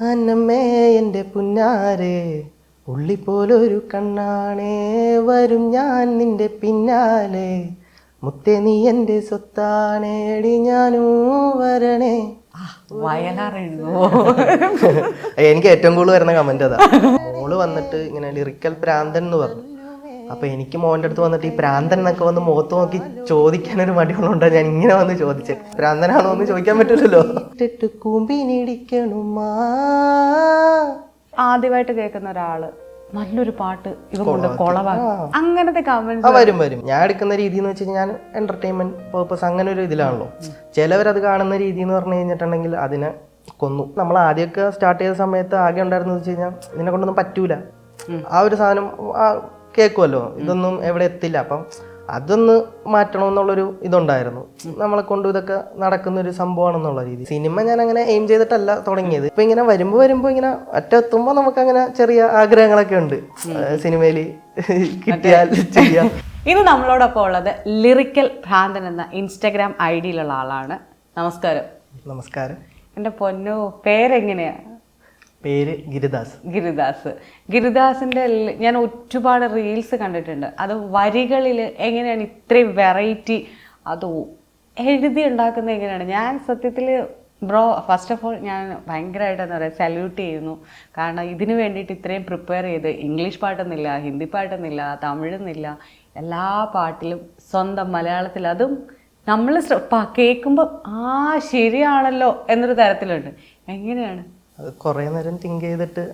അന്നമ്മേ എന്റെ പുന്നാരെ ഉള്ളിപ്പോലൊരു കണ്ണാണേ വരും ഞാൻ നിന്റെ പിന്നാലെ. മുത്തേ നീ എന്റെ സ്വത്താണേടി ഞാനൂ വരണേ. എനിക്ക് ഏറ്റവും കൂടുതൽ വരുന്ന കമന്റ് അതാ. മോൾ വന്നിട്ട് ഇങ്ങനെ ലിറിക്കൽ പ്രാന്തൻ എന്ന് പറഞ്ഞു. അപ്പൊ എനിക്ക് മോന്റെ അടുത്ത് വന്നിട്ട് ഈ പ്രാന്തൻ എന്നൊക്കെ വന്ന് മുഖത്ത് നോക്കി ചോദിക്കാനൊരു മടിയുള്ളതുകൊണ്ടാ ഞാൻ ഇങ്ങനെ വന്ന് ചോദിച്ചത് പ്രാന്തനാണോ എന്ന് ചോദിക്കാൻ പറ്റില്ലല്ലോ. ആദ്യമായിട്ട് കേൾക്കുന്ന ഒരാൾ നല്ലൊരു പാട്ട് ഇവ കൊണ്ട് കൊളവാക്കും. അങ്ങനത്തെ ആ വരും വരും. ഞാൻ എടുക്കുന്ന രീതി എന്ന് വെച്ച് കഴിഞ്ഞാൽ ഞാൻ എന്റർടൈൻമെന്റ് പേർപ്പസ് അങ്ങനെ ഒരു ഇതിലാണല്ലോ. ചിലവരത് കാണുന്ന രീതി എന്ന് പറഞ്ഞു കഴിഞ്ഞിട്ടുണ്ടെങ്കിൽ അതിനെ കൊന്നു. നമ്മൾ ആദ്യമൊക്കെ സ്റ്റാർട്ട് ചെയ്ത സമയത്ത് ആകെ ഉണ്ടായിരുന്നത് വെച്ച് കഴിഞ്ഞാൽ ഇതിനെ കൊണ്ടൊന്നും പറ്റൂല. ആ ഒരു സാധനം ആ, കേൾക്കുമല്ലോ ഇതൊന്നും എവിടെ എത്തില്ല. അപ്പം അതൊന്ന് മാറ്റണം എന്നുള്ളൊരു ഇതുണ്ടായിരുന്നു നമ്മളെ കൊണ്ട് ഇതൊക്കെ നടക്കുന്ന ഒരു സംഭവമാണെന്നുള്ള രീതി. സിനിമ ഞാൻ അങ്ങനെ എയിം ചെയ്തിട്ടല്ല തുടങ്ങിയത്. ഇപ്പൊ ഇങ്ങനെ വരുമ്പോ വരുമ്പോ ഇങ്ങനെ ഒറ്റ എത്തുമ്പോ നമുക്ക് അങ്ങനെ ചെറിയ ആഗ്രഹങ്ങളൊക്കെ ഉണ്ട്. സിനിമയിൽ കിട്ടിയാൽ ചെയ്യാം. ഇന്ന് നമ്മളോടൊപ്പം ഉള്ളത് ലിറിക്കൽ ഭ്രാന്തൻ എന്ന ഇൻസ്റ്റഗ്രാം ഐ ഡിയിലുള്ള ആളാണ്. നമസ്കാരം. നമസ്കാരം. എന്റെ പൊന്നു പേരെങ്ങനെയാ? പേര് ഗിരിദാസ്. ഗിരിദാസ്. ഗിരിദാസിന്റെ ഞാൻ ഒരുപാട് റീൽസ് കണ്ടിട്ടുണ്ട്. അത് വരികളിൽ എങ്ങനെയാണ് ഇത്രയും വെറൈറ്റി അത് എഴുതി ഉണ്ടാക്കുന്നത് എങ്ങനെയാണ്? ഞാൻ സത്യത്തിൽ ബ്രോ ഫസ്റ്റ് ഓഫ് ഓൾ ഞാൻ ഭയങ്കരമായിട്ട് എന്താ പറയുക സല്യൂട്ട് ചെയ്യുന്നു. കാരണം ഇതിനു വേണ്ടിയിട്ട് ഇത്രയും പ്രിപ്പയർ ചെയ്ത് ഇംഗ്ലീഷ് പാട്ടൊന്നുമില്ല ഹിന്ദി പാട്ടൊന്നുമില്ല തമിഴൊന്നുമില്ല എല്ലാ പാട്ടിലും സ്വന്തം മലയാളത്തിൽ അതും നമ്മൾ കേൾക്കുമ്പോൾ ആ ശരിയാണല്ലോ എന്നൊരു തരത്തിലുണ്ട്. എങ്ങനെയാണ്? അത് കുറേ നേരം തിങ്ക് ചെയ്തിട്ട്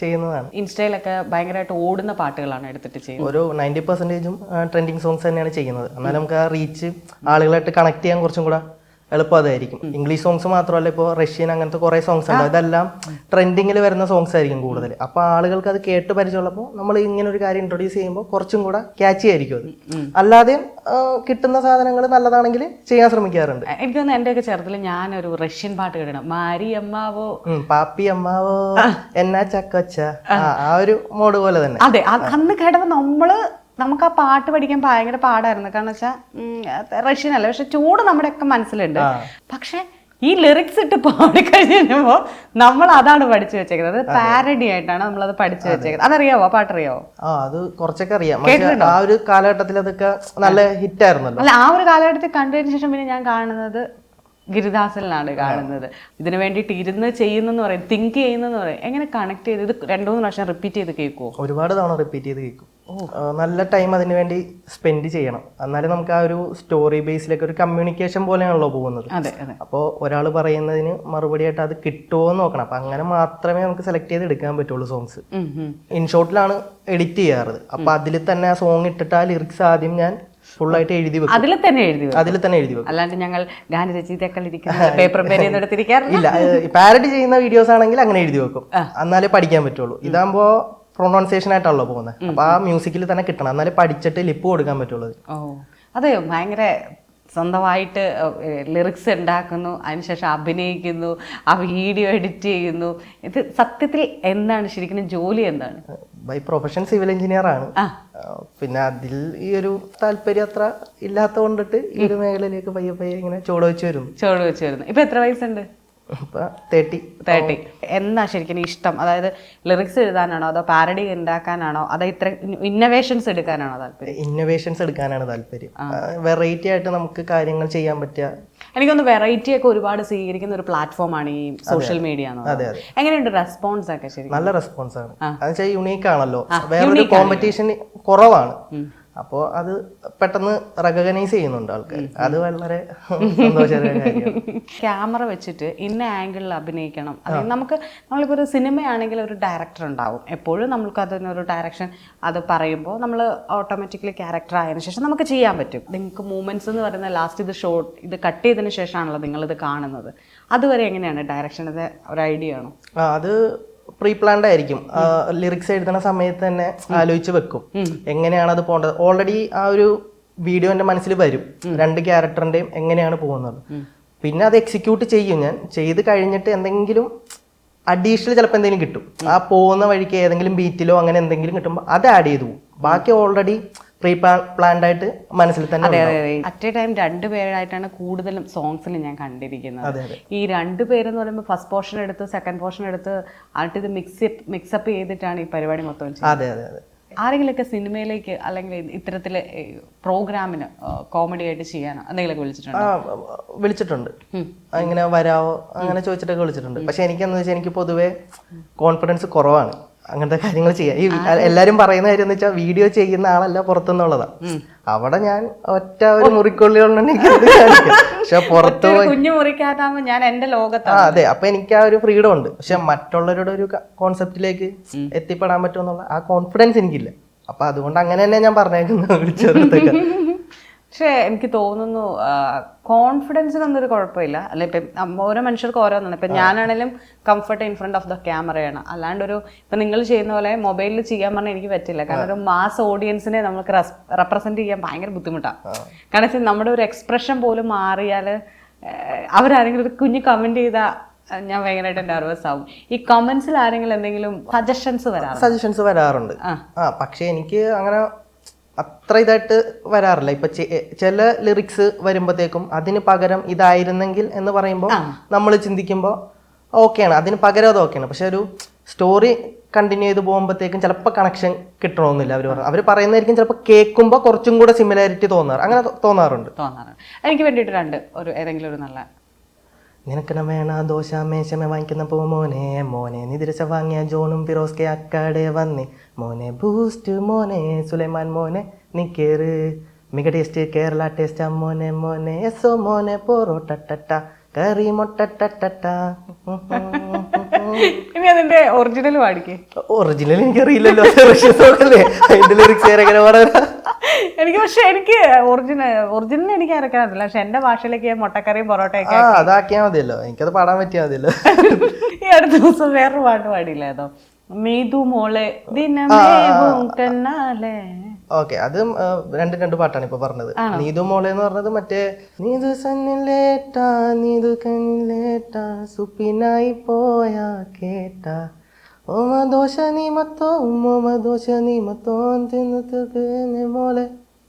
ചെയ്യുന്നതാണ്. ഇൻസ്റ്റയിലൊക്കെ ഭയങ്കരമായിട്ട് ഓടുന്ന പാട്ടുകളാണ് എടുത്തിട്ട് ചെയ്യുന്നത്. ഒരു നയന്റി പെർസെന്റേജും ട്രെൻഡിങ് സോങ്സ് തന്നെയാണ് ചെയ്യുന്നത്. എന്നാൽ നമുക്ക് ആ റീച്ച് ആളുകളായിട്ട് കണക്ട് ചെയ്യാൻ കുറച്ചും കൂടെ എളുപ്പം അതായിരിക്കും ഇംഗ്ലീഷ് സോങ്സ് മാത്രമല്ല ഇപ്പോൾ റഷ്യൻ അങ്ങനത്തെ കുറേ സോങ്സ് ഉണ്ട്. അതെല്ലാം ട്രെൻഡിങ്ങിൽ വരുന്ന സോങ്സ് ആയിരിക്കും കൂടുതൽ അപ്പോൾ ആളുകൾക്ക് അത് കേട്ട് പരിചയമുള്ളപ്പോൾ നമ്മൾ ഇങ്ങനെ ഒരു കാര്യം ഇൻട്രൊഡ്യൂസ് ചെയ്യുമ്പോൾ കുറച്ചും കൂടെ ക്യാച്ചി ആയിരിക്കും അത്. അല്ലാതെ കിട്ടുന്ന സാധനങ്ങൾ നല്ലതാണെങ്കിൽ ചെയ്യാൻ ശ്രമിക്കാറുണ്ട്. എനിക്ക് തോന്നുന്നു എന്റെയൊക്കെ ചെറുതിൽ ഞാനൊരു റഷ്യൻ പാട്ട് കേട്ടണം മാരി അമ്മാവോ പാപ്പി അമ്മാവോ എന്നാ ചക്കൊച്ച ആ ഒരു മോഡ് പോലെ തന്നെ. അതെ അത് അന്ന് കേട്ടപ്പോൾ നമ്മൾ നമുക്ക് ആ പാട്ട് പഠിക്കാൻ ഭയങ്കര പാടായിരുന്നു. കാരണം വെച്ചാൽ റഷ്യൻ അല്ല പക്ഷെ ചൂട് നമ്മുടെയൊക്കെ മനസ്സിലുണ്ട്. പക്ഷെ ഈ ലിറിക്സ് ഇട്ട് പാടിക്കഴിഞ്ഞ് കഴിഞ്ഞപ്പോൾ നമ്മൾ അതാണ് പഠിച്ചു വെച്ചേക്കുന്നത്. പാരഡി ആയിട്ടാണ് നമ്മൾ അത്. പഠിച്ചു വെച്ചേക്കുന്നത്. അതറിയാവോ? പാട്ട് പാട്ടറിയാവോ? ആ അത് കുറച്ചൊക്കെ അറിയാം. ആ ഒരു കാലഘട്ടത്തിൽ അതൊക്കെ നല്ല ഹിറ്റ് ആയിരുന്നല്ലോ അല്ല ആ ഒരു കാലഘട്ടത്തിൽ കണ്ടതിന് ശേഷം പിന്നെ ഞാൻ കാണുന്നത് ഗിരിദാസനിലാണ് കാണുന്നത്. ഇതിനു വേണ്ടിയിട്ട് ഇരുന്ന് ചെയ്യുന്നെന്ന് പറയും തിങ്ക് ചെയ്യുന്നെന്ന് പറയും. എങ്ങനെ കണക്ട് ചെയ്ത് ഇത് രണ്ടു മൂന്ന് പ്രാവശ്യം റിപ്പീറ്റ് ചെയ്ത് കേൾക്കുമോ ഒരുപാട് തവണ റിപ്പീറ്റ് ചെയ്ത് കേൾക്കും. നല്ല ടൈം അതിന് വേണ്ടി സ്പെൻഡ് ചെയ്യണം. എന്നാലേ നമുക്ക് ആ ഒരു സ്റ്റോറി ബേസിലേക്ക് ഒരു കമ്മ്യൂണിക്കേഷൻ പോലെയാണല്ലോ പോകുന്നത്. അപ്പോൾ ഒരാൾ പറയുന്നതിന് മറുപടിയായിട്ട് അത് കിട്ടുമോ എന്ന് നോക്കണം. അപ്പം അങ്ങനെ മാത്രമേ നമുക്ക് സെലക്ട് ചെയ്ത് എടുക്കാൻ പറ്റുള്ളൂ സോങ്സ്. ഇൻഷോട്ടിലാണ് എഡിറ്റ് ചെയ്യാറ്. അപ്പം അതിൽ തന്നെ ആ സോങ് ഇട്ടിട്ട് ആ ലിറിക്സ് ആദ്യം ഞാൻ ഫുള്ളായിട്ട് എഴുതി വെക്കും. അതിൽ തന്നെ എഴുതി വെക്കും. അതിൽ തന്നെ എഴുതി വെക്കും. അല്ലാണ്ട് ഞങ്ങൾ ഗാനരചയിതാക്കൾ ഇരിക്കുന്ന പേപ്പർ പാരഡി ചെയ്യുന്ന വീഡിയോസ് ആണെങ്കിൽ അങ്ങനെ എഴുതി വെക്കും. എന്നാലേ പഠിക്കാൻ പറ്റുള്ളൂ. ഇതാകുമ്പോ പ്രൊണൗൺസിയേഷൻ ആയിട്ടാണല്ലോ പോകുന്നത്. അപ്പൊ ആ മ്യൂസിക്കിൽ തന്നെ കിട്ടണം. എന്നാലേ പഠിച്ചിട്ട് ലിപ്പ് കൊടുക്കാൻ പറ്റുള്ളൂ. ഓ അതെ ഭയങ്കര സ്വന്തമായിട്ട് ലിറിക്സ് ഉണ്ടാക്കുന്നു അതിനുശേഷം അഭിനയിക്കുന്നു ആ വീഡിയോ എഡിറ്റ് ചെയ്യുന്നു. ഇത് സത്യത്തിൽ എന്താണ് ശരിക്കും ജോലി എന്താണ്? ബൈ പ്രൊഫഷൻ സിവിൽ എഞ്ചിനീയർ ആണ്. പിന്നെ അതിൽ ഈ ഒരു താല്പര്യം അത്ര ഇല്ലാത്ത കൊണ്ടിട്ട് ഈ ഒരു മേഖലയിലേക്ക് പയ്യെ പയ്യെ ഇങ്ങനെ ചോട് വെച്ച് വരുന്നു. ചോട് വെച്ച് വരുന്നു. ഇപ്പൊ എത്ര വയസ്സുണ്ട്? തേർട്ടി തേർട്ടി എന്താ ശരിക്കും ഇഷ്ടം? അതായത് ലിറിക്സ് എഴുതാനാണോ അതോ പാരഡി ഉണ്ടാക്കാനാണോ? അതോ ഇത്ര ഇന്നോവേഷൻസ് എടുക്കാനാണോ താല്പര്യം? ഇന്നോവേഷൻസ് എടുക്കാനാണ് താല്പര്യം. വെറൈറ്റി ആയിട്ട് നമുക്ക് കാര്യങ്ങൾ ചെയ്യാൻ പറ്റുക. എനിക്കൊന്ന് വെറൈറ്റി ഒക്കെ ഒരുപാട് സ്വീകരിക്കുന്ന ഒരു പ്ലാറ്റ്ഫോമാണ് ഈ സോഷ്യൽ മീഡിയ എങ്ങനെയുണ്ട് റെസ്പോൺസ് ഒക്കെ ശരി നല്ല റെസ്പോൺസ് ആണ്. യുണീക്ക് ആണല്ലോ. വേറൊരു കോമ്പറ്റീഷൻ കുറവാണ്. അപ്പോൾ അത് പെട്ടെന്ന് റെക്കഗ്നൈസ് ചെയ്യുന്നുണ്ട് ആൾക്കാർ അത് വളരെ സന്തോഷകരമായ ക്യാമറ വെച്ചിട്ട് ഇന്ന ആംഗിളിൽ അഭിനയിക്കണം. അതായത് നമുക്ക് നമ്മളിപ്പോൾ ഒരു സിനിമയാണെങ്കിൽ ഒരു ഡയറക്ടർ ഉണ്ടാവും. എപ്പോഴും നമുക്ക് അതിനൊരു ഡയറക്ഷൻ അത് പറയുമ്പോൾ നമ്മൾ ഓട്ടോമാറ്റിക്കലി ക്യാരക്ടർ ആയതിനു ശേഷം നമുക്ക് ചെയ്യാൻ പറ്റും. നിങ്ങൾക്ക് മൂവ്മെന്റ്സ് എന്ന് പറയുന്ന ലാസ്റ്റ് ഇത് ഷോട്ട് ഇത് കട്ട് ചെയ്തതിന് ശേഷമാണല്ലോ ഇത് കാണുന്നത്. അതുവരെ എങ്ങനെയാണ് ഡയറക്ഷൻ ഒരു ഐഡിയ ആണോ? അത് പ്രീ പ്ലാൻഡ് ആയിരിക്കും ലിറിക്സ് എഴുതുന്ന സമയത്ത് തന്നെ ആലോചിച്ച് വെക്കും. എങ്ങനെയാണ് അത് പോകേണ്ടത്? ഓൾറെഡി ആ ഒരു വീഡിയോ എന്റെ മനസ്സിൽ വരും. രണ്ട് ക്യാരക്ടറിന്റെയും എങ്ങനെയാണ് പോകുന്നത്. പിന്നെ അത് എക്സിക്യൂട്ട് ചെയ്യും ഞാൻ. ചെയ്ത് കഴിഞ്ഞിട്ട് എന്തെങ്കിലും അഡീഷണൽ ചിലപ്പോൾ എന്തെങ്കിലും കിട്ടും. ആ പോകുന്ന വഴിക്ക് ഏതെങ്കിലും ബീറ്റിലോ അങ്ങനെ എന്തെങ്കിലും കിട്ടുമ്പോൾ അത് ആഡ് ചെയ്തു പോകും. ബാക്കി ഓൾറെഡി പ്രീ പ്ലാൻഡ് ആയിട്ട് മനസ്സിൽ തന്നെ അതെ അതെ അതെ. അറ്റ് എ ടൈം രണ്ട് പേരായിട്ടാണ് കൂടുതലും സോങ്സിൽ ഞാൻ കണ്ടിരിക്കുന്നത്. ഈ രണ്ട് പേരെന്ന് പറയുമ്പോൾ ഫസ്റ്റ് പോർഷൻ എടുത്ത് സെക്കൻഡ് പോർഷൻ എടുത്ത് ആട്ട് ഇത് മിക്സ് മിക്സപ്പ് ചെയ്തിട്ടാണ് ഈ പരിപാടി മൊത്തം അതെ അതെ അതെ. ആരെങ്കിലുമൊക്കെ സിനിമയിലേക്ക് അല്ലെങ്കിൽ ഇത്തരത്തിൽ പ്രോഗ്രാമിന് കോമഡി ആയിട്ട് ചെയ്യാനോ എന്തെങ്കിലുമൊക്കെ വിളിച്ചിട്ടുണ്ടോ? വിളിച്ചിട്ടുണ്ട്. അങ്ങനെ വരാവോ അങ്ങനെ ചോദിച്ചിട്ടൊക്കെ വിളിച്ചിട്ടുണ്ട്. പക്ഷെ എനിക്കെന്ന് വെച്ചാൽ എനിക്ക് പൊതുവേ കോൺഫിഡൻസ് കുറവാണ്. അങ്ങനത്തെ കാര്യങ്ങൾ ചെയ്യാം. ഈ എല്ലാരും പറയുന്ന കാര്യം എന്ന് വെച്ചാൽ വീഡിയോ ചെയ്യുന്ന ആളല്ല പുറത്തുനിന്നുള്ളതാ അവിടെ ഞാൻ ഒറ്റ ഒരു മുറിക്കുള്ളിലുള്ള. പക്ഷെ പുറത്ത് കുഞ്ഞു ഞാൻ എന്റെ ലോകത്താണ്. അതെ. അപ്പൊ എനിക്ക് ആ ഒരു ഫ്രീഡം ഉണ്ട്. പക്ഷെ മറ്റുള്ളവരുടെ ഒരു കോൺസെപ്റ്റിലേക്ക് എത്തിപ്പെടാൻ പറ്റുമെന്നുള്ള ആ കോൺഫിഡൻസ് എനിക്കില്ല. അപ്പൊ അതുകൊണ്ട് അങ്ങനെ തന്നെ ഞാൻ പറഞ്ഞേക്കുന്നത് വിളിച്ചെടുത്തൊക്കെ പക്ഷേ എനിക്ക് തോന്നുന്നു കോൺഫിഡൻസ് എന്നൊരു കുഴപ്പമില്ല. അല്ലെ ഇപ്പം ഓരോ മനുഷ്യർക്ക് ഓരോന്നാണ്. ഇപ്പം ഞാനാണെങ്കിലും comfort in front of the ക്യാമറയാണ് അല്ലാണ്ട് ഒരു ഇപ്പം നിങ്ങൾ ചെയ്യുന്ന പോലെ മൊബൈലിൽ ചെയ്യാൻ പറഞ്ഞാൽ എനിക്ക് പറ്റില്ല. കാരണം ഒരു മാസ് ഓഡിയൻസിനെ നമുക്ക് റെപ്രസെന്റ് ചെയ്യാൻ ഭയങ്കര ബുദ്ധിമുട്ടാണ് കാരണം വെച്ചാൽ നമ്മുടെ ഒരു എക്സ്പ്രഷൻ പോലും മാറിയാൽ അവരാരെങ്കിലും ഒരു കുഞ്ഞ് കമന്റ് ചെയ്താൽ ഞാൻ ഭയങ്കരമായിട്ട് നെർവസ് ആവും. ഈ കമന്റ്സിൽ ആരെങ്കിലും എന്തെങ്കിലും സജഷൻസ് വരാറുണ്ട്? സജഷൻസ് വരാറുണ്ട്. ആ. പക്ഷേ എനിക്ക് അങ്ങനെ അത്ര ഇതായിട്ട് വരാറില്ല. ഇപ്പൊ ചില ലിറിക്സ് വരുമ്പോഴത്തേക്കും അതിന് പകരം ഇതായിരുന്നെങ്കിൽ എന്ന് പറയുമ്പോൾ നമ്മൾ ചിന്തിക്കുമ്പോൾ ഓക്കെയാണ്. അതിന് പകരം അത് ഓക്കെയാണ്. പക്ഷെ ഒരു സ്റ്റോറി കണ്ടിന്യൂ ചെയ്ത് പോകുമ്പോഴത്തേക്കും ചിലപ്പോൾ കണക്ഷൻ കിട്ടണമെന്നില്ല അവർ പറഞ്ഞു അവർ പറയുന്നതായിരിക്കും ചിലപ്പോൾ കേൾക്കുമ്പോൾ കുറച്ചും കൂടെ സിമിലാരിറ്റി തോന്നാറ്. അങ്ങനെ തോന്നാറുണ്ട്. തോന്നാറുണ്ട്. എനിക്ക് വേണ്ടിയിട്ട് രണ്ട് ഒരു ഏതെങ്കിലും ഒരു നല്ല നിനക്കന വേണ ദോശ മേശമേ വാങ്ങിക്കുന്ന പോ മോനെ മോനെ നിതിരച്ച വാങ്ങിയ ജോണും ഫിറോസ്കെ അക്കാടെ വന്ന്. മോനെ ബൂസ്റ്റ് മോനെ സുലൈമാൻ മോനെ നീ കേറ്. മിക ടേസ്റ്റ് കേരള ടേസ്റ്റ് മോനെ മോനെ എസോ മോനെ പൊറോട്ട കറി മൊട്ട ഇനി അതിന്റെ ഒറിജിനൽ പാടിക്കേ ഒറിജിനൽ എനിക്കറിയില്ലല്ലോ അതിന്റെ ലിറിക്സ് എങ്ങനെ പറയാ എനിക്ക് പക്ഷെ എനിക്ക് ഒറിജിനൽ ഒറിജിനൽ എനിക്ക് ഇറക്കാറില്ല പക്ഷെ എന്റെ ഭാഷയിലേക്ക് മുട്ടക്കറിയും പൊറോട്ടയൊക്കെ ആ അതാക്കിയാ മതിയല്ലോ. എനിക്കത് പാടാൻ പറ്റിയാ മതിയല്ലോ. ഈ അടുത്ത ദിവസം വേറൊരു പാട്ട് പാടിയില്ലായിരുന്നോ? മീതു മോളെ ഓക്കെ അത് രണ്ട് രണ്ട് പാട്ടാണ് ഇപ്പൊ പറഞ്ഞത്. നീതു മോളെ എന്ന് പറഞ്ഞത് മറ്റേ നീതു സന്നിലേട്ടാ നീതു കണ്ണിലേട്ടാ സുപ്പിനായി പോയാ കേട്ടാ. ഓമ ദോശ നിമത്തോം ഓമ ദോശ നിമത്തോം തിന്നു മോളെ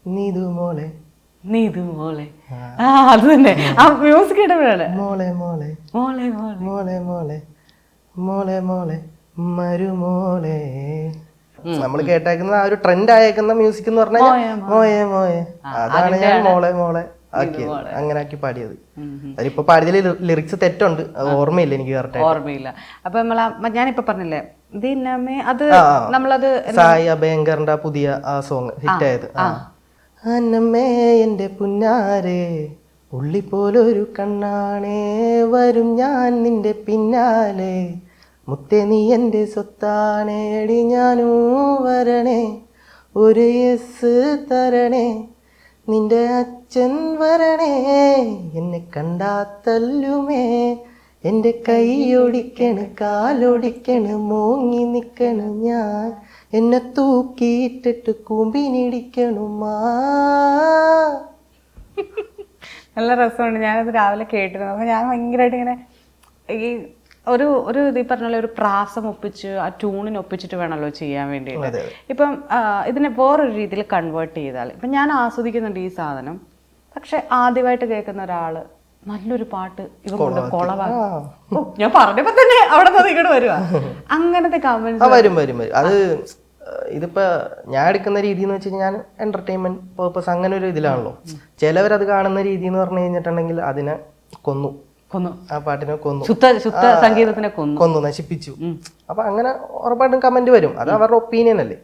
നീതു മോളെ. നീതു മോളെ. അത് തന്നെ. ആ മ്യൂസിക് ഇടപെടാണ് മോളെ മോളെ. മോളെ മോളെ. മോളെ മോളെ. മോളെ മരുമോളെ നമ്മൾ കേട്ടേക്കുന്ന ആ ഒരു ട്രെൻഡ് ആയേക്കുന്ന മ്യൂസിക് എന്ന് പറഞ്ഞാൽ മോയെ മോയെ. അതാണ് ഞാൻ മോളെ മോളെ. ആക്കിയത്. അങ്ങനെ ആക്കി പാടിയത്. അതിലിപ്പോ പാടിയതിൽ ലിറിക്സ് തെറ്റുണ്ട്. അത് ഓർമ്മയില്ല എനിക്ക് കറക്റ്റ് ഓർമ്മയില്ല. അപ്പൊ നമ്മളാ ഞാനിപ്പോ പറഞ്ഞില്ലേ ദിനമേ അത് നമ്മളത് സായി അഭയങ്കറിന്റെ പുതിയ ആ സോങ് ഹിറ്റ് ആയത്. അന്നമ്മേ എന്റെ പുന്നാരേ ഉള്ളി പോലൊരു കണ്ണാണേ വരും ഞാൻ നിന്റെ പിന്നാലെ. മുത്തേ നീ എന്റെ സ്വത്താണേടി ഞാനൂ വരണേ ഒരു യെസ് തരണേ. നിന്റെ അച്ഛൻ വരണേ എന്നെ കണ്ടാ തല്ലുമേ എന്റെ കൈയൊടിക്കണ് കാലൊടിക്കണ് മോങ്ങി നിൽക്കണ് ഞാൻ. എന്നെ തൂക്കിയിട്ടിട്ട് കൂമ്പിനിടിക്കണുമാ നല്ല രസമുണ്ട് ഞാനത് രാവിലെ കേട്ടിരുന്നു അപ്പൊ ഞാൻ ഭയങ്കരമായിട്ട് ഇങ്ങനെ ഈ ഒരു ഒരു ഇത് ഈ പറഞ്ഞ പോലെ ഒരു പ്രാസം ഒപ്പിച്ച് ആ ട്യൂണിന് ഒപ്പിച്ചിട്ട് വേണമല്ലോ ചെയ്യാൻ വേണ്ടിയിട്ട്. ഇപ്പം ഇതിനെ വേറൊരു രീതിയിൽ കൺവേർട്ട് ചെയ്താൽ ഇപ്പം ഞാൻ ആസ്വദിക്കുന്നുണ്ട് ഈ സാധനം പക്ഷെ ആദ്യമായിട്ട് കേൾക്കുന്ന ഒരാൾ നല്ലൊരു പാട്ട് ഇവ കൊണ്ട് കൊളവാണ് ഞാൻ പറഞ്ഞപ്പോ തന്നെ അവിടെ നിന്ന് ഇങ്ങോട്ട് വരുവാ. അങ്ങനത്തെ കമന്റ് കമന്റ്സ് വരും വരും വരും. അത് ഇതിപ്പോ ഞാൻ എടുക്കുന്ന രീതി എന്ന് വെച്ച് കഴിഞ്ഞാൽ ഞാൻ എന്റർടൈൻമെന്റ് പേർപ്പസ് അങ്ങനെ ഒരു ഇതിലാണല്ലോ. ചിലവരത് കാണുന്ന രീതി എന്ന് പറഞ്ഞു കഴിഞ്ഞിട്ടുണ്ടെങ്കിൽ അതിനെ കൊന്നു. കൊന്നു. ആ പാട്ടിനെ കൊന്നു. ശുദ്ധ ശുദ്ധ സംഗീതത്തിനെ കൊന്നു. കൊന്നു നശിപ്പിച്ചു. അപ്പൊ അങ്ങനെ ഉറപ്പായിട്ടും കമന്റ് വരും. അത് അവരുടെ ഒപ്പീനിയൻ അല്ലേ.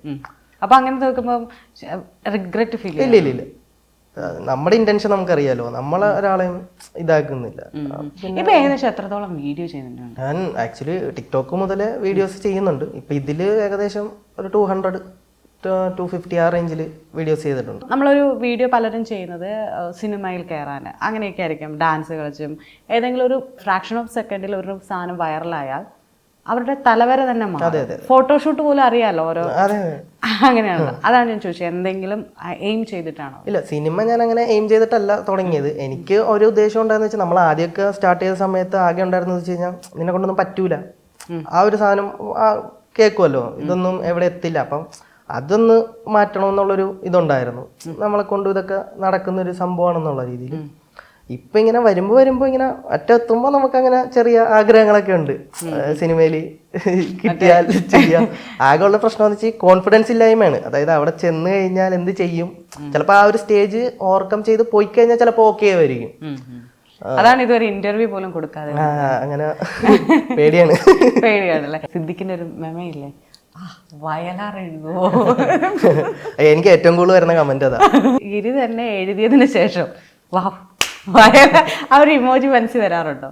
അപ്പൊ അങ്ങനെ നോക്കുമ്പോൾ റിഗ്രറ്റ് ഫീൽ ഇല്ല ഇല്ല ഇല്ല. നമ്മുടെ ഇന്റൻഷൻ നമുക്കറിയാലോ. നമ്മളെ ഒരാളെയും ഇതാക്കുന്നില്ല. ഇപ്പൊ ഏകദേശം എത്രത്തോളം വീഡിയോ ചെയ്യുന്നുണ്ട്? ഞാൻ ആക്ച്വലി ടിക്ടോക്ക് മുതലേ വീഡിയോസ് ചെയ്യുന്നുണ്ട്. ഇപ്പൊ ഇതിൽ ഏകദേശം ഒരു ടു ഹൺഡ്രഡ് ടു ഫിഫ്റ്റി ആ റേഞ്ചിൽ വീഡിയോസ് ചെയ്തിട്ടുണ്ട്. നമ്മളൊരു വീഡിയോ പലരും ചെയ്യുന്നത് സിനിമയിൽ കയറാൻ അങ്ങനെയൊക്കെ ആയിരിക്കും. ഡാൻസ് കളിച്ചും ഏതെങ്കിലും ഒരു ഫ്രാക്ഷൻ ഓഫ് സെക്കൻഡിൽ ഒരു സാധനം വൈറലായാൽ അവരുടെ തലവരെ തന്നെ മാറും. ഫോട്ടോഷൂട്ട് പോലും അറിയാലോ ഓരോ? അതെ അതെ. അങ്ങനെയാണ്. അതാണ് ഞാൻ ചോദിച്ചത്. എന്തെങ്കിലും എയിം ചെയ്തിട്ടാണോ? ഇല്ല സിനിമ ഞാൻ അങ്ങനെ എയിം ചെയ്തിട്ടല്ല തുടങ്ങിയത്. എനിക്ക് ഒരു ഉദ്ദേശം ഉണ്ടായെന്ന് വെച്ചാൽ നമ്മൾ ആദ്യമൊക്കെ സ്റ്റാർട്ട് ചെയ്ത സമയത്ത് ആകെ ഉണ്ടായിരുന്നത് വെച്ച് കഴിഞ്ഞാൽ നിന്നെ കൊണ്ടൊന്നും പറ്റൂല. ആ ഒരു സാധനം കേൾക്കുമല്ലോ ഇതൊന്നും എവിടെ എത്തില്ല. അപ്പം അതൊന്ന് മാറ്റണമെന്നുള്ളൊരു ഇതുണ്ടായിരുന്നു. നമ്മളെ കൊണ്ട് ഇതൊക്കെ നടക്കുന്ന ഒരു സംഭവമാണെന്നുള്ള രീതിയിൽ. ഇപ്പൊ ഇങ്ങനെ വരുമ്പോ വരുമ്പോ ഇങ്ങനെ അറ്റെത്തുമ്പോ നമുക്ക് അങ്ങനെ ചെറിയ ആഗ്രഹങ്ങളൊക്കെ ഉണ്ട്. സിനിമയിൽ കിട്ടിയാൽ ചെയ്യാം. ആകെയുള്ള പ്രശ്നം എന്ന് വെച്ചാൽ കോൺഫിഡൻസ് ഇല്ലായ്മയാണ്. അതായത് അവിടെ ചെന്ന് കഴിഞ്ഞാൽ എന്ത് ചെയ്യും? ചിലപ്പോൾ ആ ഒരു സ്റ്റേജ് ഓവർകം ചെയ്ത് പോയി കഴിഞ്ഞാൽ ചിലപ്പോൾ ഓക്കെ ആയിരിക്കും. അതാണ് ഇതുവരെ ഇന്റർവ്യൂ പോലും കൊടുക്കാതെ അങ്ങനെ പേടിയാണ്. പേടിയാണല്ലേ? സിദ്ദിഖിന്റെ ഒരു മെമയില്ലേ ആ വയലാർ എനിക്ക് ഏറ്റവും കൂടുതൽ വരുന്ന കമന്റ് അതാ. ഗിരി തന്നെ എഴുതിയതിന് ശേഷം. വാ. ആ ഒരു ഇമോജി മനസ്സിൽ വരാറുണ്ടോ?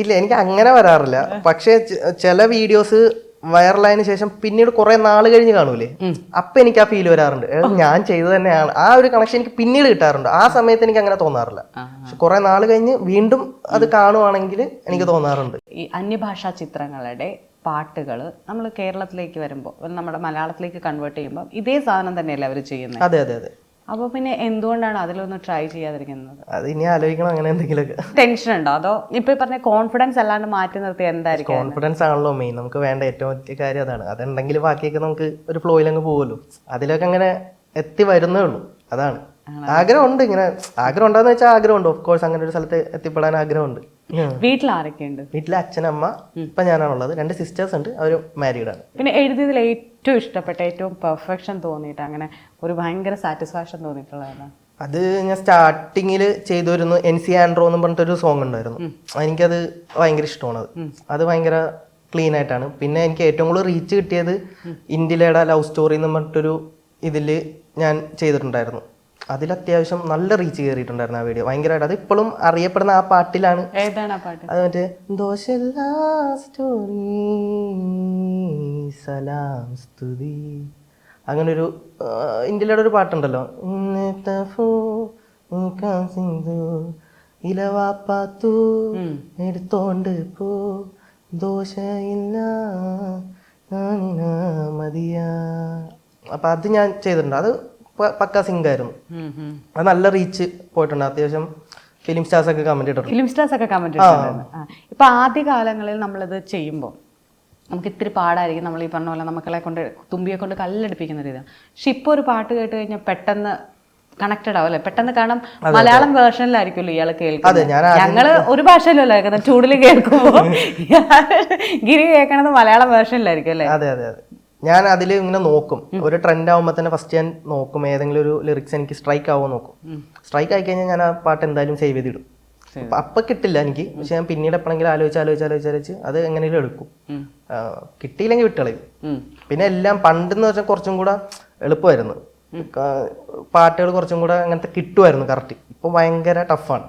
ഇല്ല എനിക്ക് അങ്ങനെ വരാറില്ല. പക്ഷേ ചില വീഡിയോസ് വൈറലായതിനു ശേഷം പിന്നീട് കുറെ നാൾ കഴിഞ്ഞ് കാണൂലേ? അപ്പൊ എനിക്ക് ആ ഫീൽ വരാറുണ്ട്. ഞാൻ ചെയ്തത് തന്നെയാണ്. ആ ഒരു കണക്ഷൻ എനിക്ക് പിന്നീട് കിട്ടാറുണ്ട്. ആ സമയത്ത് എനിക്ക് അങ്ങനെ തോന്നാറില്ല. പക്ഷെ കുറെ നാൾ കഴിഞ്ഞ് വീണ്ടും അത് കാണുവാണെങ്കിൽ എനിക്ക് തോന്നാറുണ്ട്. ഈ അന്യഭാഷാ ചിത്രങ്ങളുടെ പാട്ടുകൾ നമ്മൾ കേരളത്തിലേക്ക് വരുമ്പോൾ നമ്മുടെ മലയാളത്തിലേക്ക് കൺവേർട്ട് ചെയ്യുമ്പോൾ ഇതേ സാധനം തന്നെയല്ലേ അവർ ചെയ്യുന്നത് അതെ അതെ അതെ. അപ്പോൾ പിന്നെ എന്തുകൊണ്ടാണ് അതിലൊന്ന് ട്രൈ ചെയ്യാതിരിക്കുന്നത്? അത് ഇനി ആലോചിക്കണം അങ്ങനെ എന്തെങ്കിലും ടെൻഷൻ ഉണ്ടോ? അതോ ഇപ്പൊ പറഞ്ഞ കോൺഫിഡൻസ് അല്ലാണ്ട് മാറ്റി നിർത്തി എന്തായിരിക്കും കോൺഫിഡൻസ് ആണല്ലോ മെയിൻ നമുക്ക് വേണ്ട ഏറ്റവും വലിയ കാര്യം അതാണ്. അതുണ്ടെങ്കിൽ ബാക്കിയൊക്കെ നമുക്ക് ഒരു ഫ്ലോയിൽ അങ്ങ് പോകുമല്ലോ അതിലൊക്കെ അങ്ങനെ എത്തി വരുന്നേ ഉള്ളൂ. അതാണ്. ആഗ്രഹമുണ്ട് ഇങ്ങനെ. ആഗ്രഹം ഉണ്ടെന്ന് വെച്ചാൽ ആഗ്രഹമുണ്ട്. ഓഫ് കോഴ്സ് അങ്ങനെ ഒരു സ്ഥലത്ത് എത്തിപ്പെടാൻ ആഗ്രഹമുണ്ട്. വീട്ടിൽ ആരൊക്കെയുണ്ട് വീട്ടിലെ അച്ഛനമ്മ ഇപ്പൊ ഞാനാണുള്ളത്. രണ്ട് സിസ്റ്റേഴ്സ് ഉണ്ട്. അവർ മാരീഡ് ആണ്. പിന്നെ എഴുതിയതിൽ ഏറ്റവും ഇഷ്ടപ്പെട്ട ഏറ്റവും പെർഫെക്ഷൻ തോന്നിയിട്ട് അങ്ങനെ ഒരു ഭയങ്കര സാറ്റിസ്ഫാക്ഷൻ തോന്നിയിട്ടുള്ളതാണ്. അത് ഞാൻ സ്റ്റാർട്ടിങ്ങിൽ ചെയ്തു വരുന്നു എൻ സി ആൻഡ്രോ എന്ന് പറഞ്ഞിട്ടൊരു സോങ് ഉണ്ടായിരുന്നു. എനിക്കത് ഭയങ്കര ഇഷ്ടമാണ് അത്. അത് ഭയങ്കര ക്ലീൻ ആയിട്ടാണ്. പിന്നെ എനിക്ക് ഏറ്റവും കൂടുതൽ റീച്ച് കിട്ടിയത് ഇന്ത്യയിലെ ലവ് സ്റ്റോറി എന്ന് പറഞ്ഞിട്ടൊരു ഇതിൽ ഞാൻ ചെയ്തിട്ടുണ്ടായിരുന്നു. അതിൽ അത്യാവശ്യം നല്ല റീച്ച് കയറിയിട്ടുണ്ടായിരുന്നു ആ വീഡിയോ ഭയങ്കരമായിട്ട് അത് ഇപ്പോഴും അറിയപ്പെടുന്ന ആ പാട്ടിലാണ്. ഏതാണ് ആ പാട്ട്? അത് മറ്റേ സ്റ്റോറി സലാം സ്തുതി. അങ്ങനെ ഒരു ഇന്ത്യയിലൂടെ ഒരു പാട്ടുണ്ടല്ലോ. ഇലവാപ്പാത്തു എടുത്തോണ്ട് പോ. ദോശയില്ല മതിയാ. അപ്പൊ അത് ഞാൻ ചെയ്തിട്ടുണ്ട്. അത് പക്ക സിംഗ് ആയിരുന്നു. അത് നല്ല റീച്ച് പോയിട്ടുണ്ട്. അത്യാവശ്യം ഫിലിം സ്റ്റാർസ് ഒക്കെ കമന്റ് ഇട്ടിട്ടുണ്ട്. ഫിലിം സ്റ്റാർസ് ഒക്കെ കമന്റ്. ഇപ്പൊ ആദ്യ കാലങ്ങളിൽ നമ്മളിത് ചെയ്യുമ്പോൾ നമുക്ക് ഇത്തിരി പാടായിരിക്കും. നമ്മൾ ഈ പറഞ്ഞ പോലെ നമുക്കളെ കൊണ്ട് തുമ്പിയെ കൊണ്ട് കല്ലെടുപ്പിക്കുന്ന രീതിയാണ് പക്ഷെ ഇപ്പൊ ഒരു പാട്ട് കേട്ട് കഴിഞ്ഞാൽ പെട്ടെന്ന് കണക്റ്റഡ് ആവും അല്ലെ? പെട്ടെന്ന് കാരണം മലയാളം വേർഷനിലായിരിക്കുമല്ലോ ഇയാൾ കേൾക്കുന്നത്? ഞങ്ങൾ ഒരു ഭാഷയിലല്ലോ കേൾക്കുന്നത്. ചൂടിൽ കേൾക്കുമ്പോൾ ഗിരി കേൾക്കണത് മലയാളം വേർഷനിലായിരിക്കും അല്ലേ? അതെ അതെ അതെ. ഞാൻ അതിൽ ഇങ്ങനെ നോക്കും. ഒരു ട്രെൻഡ് ആകുമ്പോൾ തന്നെ ഫസ്റ്റ് ഞാൻ നോക്കും. ഏതെങ്കിലും ഒരു ലിറിക്സ് എനിക്ക് സ്ട്രൈക്ക് ആവുമോ നോക്കും. സ്ട്രൈക്ക് ആയി കഴിഞ്ഞാൽ ഞാൻ ആ പാട്ട് എന്തായാലും സേവ് ചെയ്തിടും. അപ്പൊ കിട്ടില്ല എനിക്ക്. പക്ഷെ ഞാൻ പിന്നീട് എപ്പോഴെങ്കിലും ആലോചിച്ച് ആലോചിച്ച് ആലോചിച്ച് ആലോചിച്ച് അത് എങ്ങനെയും എടുക്കും. കിട്ടിയില്ലെങ്കിൽ വിട്ടളയും. പിന്നെ എല്ലാം പണ്ടെന്ന് വെച്ചാൽ കുറച്ചും കൂടെ എളുപ്പമായിരുന്നു. പാട്ടുകൾ കുറച്ചും കൂടെ അങ്ങനത്തെ കിട്ടുമായിരുന്നു കറക്റ്റ് ഇപ്പൊ ഭയങ്കര ടഫാണ്.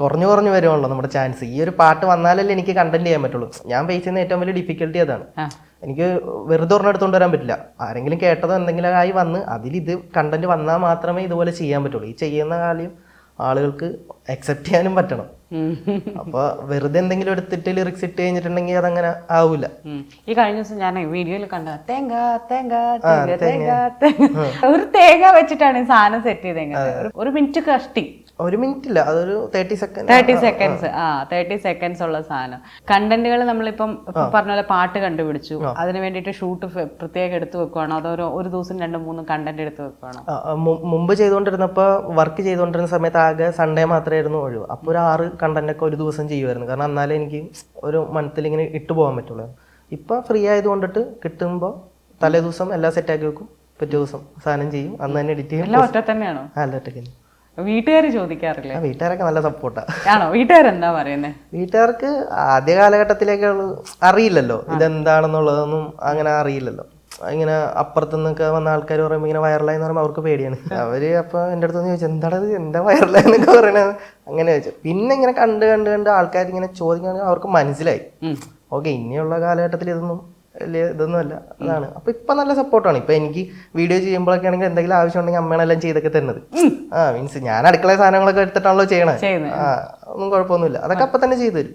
കുറഞ്ഞു കുറഞ്ഞു വരുവാണല്ലോ നമ്മുടെ ചാൻസ് ഈ ഒരു പാട്ട് വന്നാലല്ലേ എനിക്ക് കണ്ടന്റ് ചെയ്യാൻ പറ്റുള്ളൂ. ഞാൻ ഫേസ് ചെയ്യുന്ന ഏറ്റവും വലിയ ഡിഫിക്കൽട്ടി അതാണ്. എനിക്ക് വെറുതെ ഒരെണ്ണം എടുത്തുകൊണ്ട് വരാൻ പറ്റില്ല. ആരെങ്കിലും കേട്ടതോ എന്തെങ്കിലും ആയി വന്ന് അതിൽ ഇത് കണ്ടന്റ് വന്നാൽ മാത്രമേ ഇതുപോലെ ചെയ്യാൻ പറ്റുള്ളൂ. ഈ ചെയ്യുന്ന കാര്യം ആളുകൾക്ക് അക്സെപ്റ്റ് ചെയ്യാനും പറ്റണം. അപ്പോൾ അപ്പൊ വെറുതെ എന്തെങ്കിലും എടുത്തിട്ട് ലിറിക്സ് ഇട്ട് കഴിഞ്ഞിട്ടുണ്ടെങ്കിൽ അതങ്ങനെ ആവൂല. ഈ കഴിഞ്ഞ ദിവസം ഞാൻ വീഡിയോയിൽ കണ്ട തേങ്ങ തേങ്ങ തേങ്ങ തേങ്ങ. ഒരു തേങ്ങ വെച്ചിട്ടാണ് ഈ സാധനം സെറ്റ് ചെയ്തെങ്കിൽ ഒരു മിനിറ്റ് കഷ്ടി. ഒരു മിനിറ്റ് ഇല്ല അതൊരു തേർട്ടി സെക്കൻഡ് തേർട്ടി സെക്കൻഡ്സ് ആ. തേർട്ടി സെക്കൻഡ്സ് ഉള്ള സാധനം. കണ്ടന്റുകൾ നമ്മളിപ്പം പറഞ്ഞ പോലെ പാട്ട് കണ്ടുപിടിച്ചു. അതിന് വേണ്ടിയിട്ട് ഷൂട്ട് പ്രത്യേകം എടുത്തു വെക്കുവാണോ? അതോ ഒരു- ദിവസം രണ്ട് മൂന്ന് കണ്ടന്റ് എടുത്ത് വെക്കുവാണോ? മുമ്പ് ചെയ്തുകൊണ്ടിരുന്നപ്പോൾ വർക്ക് ചെയ്തുകൊണ്ടിരുന്ന സമയത്ത് ആകെ സൺഡേ മാത്രമായിരുന്നു ഒഴിവ്. അപ്പോൾ ഒരു ആറ് കണ്ടന്റ് ഒക്കെ ഒരു ദിവസം ചെയ്യുമായിരുന്നു കാരണം എന്നാലേ എനിക്ക് ഒരു മന്തിൽ ഇങ്ങനെ ഇട്ടു പോകാൻ പറ്റുള്ളൂ. ഇപ്പൊ ഫ്രീ ആയതുകൊണ്ടിട്ട് കിട്ടുമ്പോൾ തലേ ദിവസം എല്ലാം സെറ്റാക്കി വെക്കും. പിറ്റേ ദിവസം സാധനം ചെയ്യും. അന്ന് തന്നെ എഡിറ്റ് ചെയ്യും. ഒറ്റ തന്നെയാണോ? അല്ല തന്നെ. വീട്ടുകാർ ചോദിക്കാറില്ലേ? വീട്ടുകാരൊക്കെ നല്ല സപ്പോർട്ടാ ആണോ? വീട്ടുകാരെന്താ പറയുന്നത് വീട്ടുകാർക്ക് ആദ്യ കാലഘട്ടത്തിലേക്ക് അറിയില്ലല്ലോ. ഇതെന്താണെന്നുള്ളതൊന്നും അങ്ങനെ അറിയില്ലല്ലോ. ഇങ്ങനെ അപ്പുറത്തു നിന്നൊക്കെ വന്ന ആൾക്കാർ പറയുമ്പോൾ ഇങ്ങനെ വൈറലായി എന്ന് പറയുമ്പോൾ അവർക്ക് പേടിയാണ്. അവർ അപ്പൊ എന്റെ അടുത്ത് ചോദിച്ചു ഇത്? എന്താ വൈറലായി എന്നൊക്കെ പറയണത് അങ്ങനെ ചോദിച്ചു. പിന്നെ ഇങ്ങനെ കണ്ട് കണ്ട് കണ്ട് ആൾക്കാർ ഇങ്ങനെ ചോദിക്കുകയാണെങ്കിൽ അവർക്ക് മനസ്സിലായി. ഓക്കെ ഇനിയുള്ള കാലഘട്ടത്തിൽ ഇതൊന്നും വലിയ ഇതൊന്നും അല്ല അതാണ്. അപ്പൊ ഇപ്പൊ നല്ല സപ്പോർട്ടാണ്. ഇപ്പൊ എനിക്ക് വീഡിയോ ചെയ്യുമ്പോഴൊക്കെ ആണെങ്കിൽ എന്തെങ്കിലും ആവശ്യം ഉണ്ടെങ്കിൽ അമ്മയാണ് എല്ലാം ചെയ്തൊക്കെ തരുന്നത്. ആ മീൻസ് ഞാൻ അടുക്കള സാധനങ്ങളൊക്കെ എടുത്തിട്ടാണല്ലോ ചെയ്യണത് ആ ഒന്നും കുഴപ്പമൊന്നുമില്ല. അതൊക്കെ അപ്പൊ തന്നെ ചെയ്തു തരും.